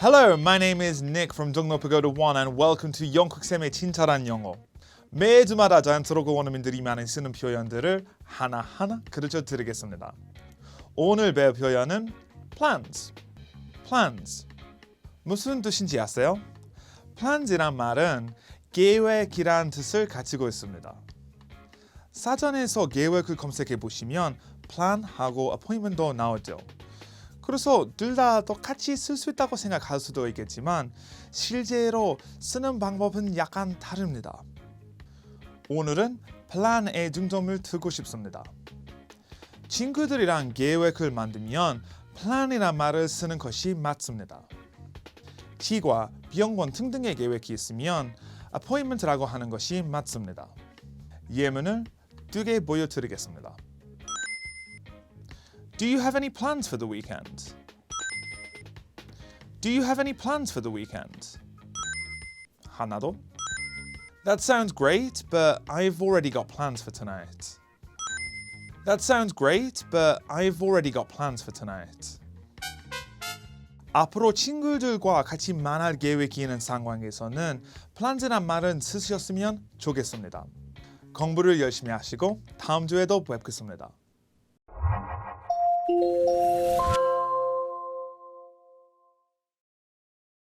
Hello, my name is Nick from Dongno Pagoda 1 and welcome to 영국 쌤의 친절한 영어. 매주마다 자연스럽고 원어민들이 많이 쓰는 표현들을 하나하나 가르쳐 드리겠습니다. 오늘 배울 표현은 plans. plans. 무슨 뜻인지 아세요? plans이란 말은 계획이란 뜻을 가지고 있습니다. 사전에서 계획을 검색해 보시면 plan하고 appointment도 나오죠. 그래서 둘 다 똑같이 쓸 수 있다고 생각할 수도 있겠지만 실제로 쓰는 방법은 약간 다릅니다. 오늘은 플랜에 중점을 두고 싶습니다. 친구들이랑 계획을 만들면 플랜이란 말을 쓰는 것이 맞습니다. 치과, 병원 등등의 계획이 있으면 appointment라고 하는 것이 맞습니다. 예문을 두 개 보여드리겠습니다. Do you have any plans for the weekend? Do you have any plans for the weekend? 하나 더. That sounds great, but I've already got plans for tonight. That sounds great, but I've already got plans for tonight. 앞으로 친구들과 같이 만날 계획이 있는 상황에서는 plans란 말은 쓰셨으면 좋겠습니다. 공부를 열심히 하시고 다음 주에도 뵙겠습니다. Música